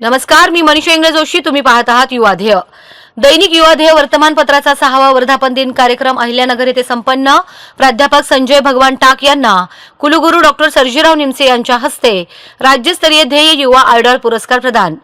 नमस्कार मी मनीषा इंग्रज जोशी तुम्ही पाहत आहात युवाध्येय दैनिक युवाध्येय वर्तमानपत्राचा सहावा वर्धापन दिन कार्यक्रम अहिल्यानगर येथे संपन्न. प्राध्यापक संजय भगवान टाक यांना कुलगुरू डॉक्टर सर्जीराव निमसे यांच्या हस्ते राज्यस्तरीय ध्येय युवा आयडॉल पुरस्कार प्रदान.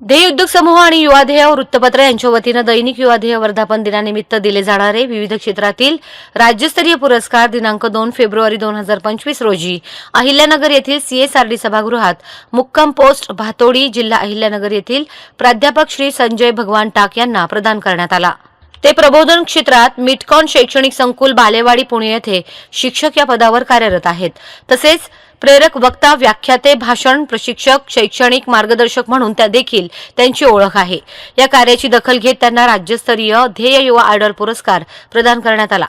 ध्येय उद्योग समूह आणि युवाधेय वृत्तपत्र यांच्या वतीनं दैनिक युवाधेय वर्धापन दिनानिमित्त दिले जाणारे विविध क्षेत्रातील राज्यस्तरीय पुरस्कार दिनांक दोन फेब्रुवारी दोन हजार पंचवीस रोजी अहिल्यानगर येथील सीएसआरडी सभागृहात मुक्काम पोस्ट भातोडी जिल्हा अहिल्यानगर येथील प्राध्यापक श्री संजय भगवान टाक यांना प्रदान करण्यात आला. ते प्रबोधन क्षेत्रात मिटकॉन शैक्षणिक संकुल बालेवाडी पुणे येथे शिक्षक या पदावर कार्यरत आहेत. तसेच प्रेरक वक्ता व्याख्याते भाषण प्रशिक्षक शैक्षणिक मार्गदर्शक म्हणून त्या देखील त्यांची ओळख आहे. या कार्याची दखल घेत त्यांना राज्यस्तरीय ध्येय युवा आयडॉल पुरस्कार प्रदान करण्यात आला.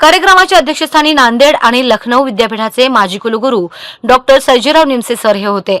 कार्यक्रमाच्या अध्यक्षस्थानी नांदेड आणि लखनौ विद्यापीठाचे माजी कुलगुरू डॉक्टर सैजीराव निमसे सर हे होते.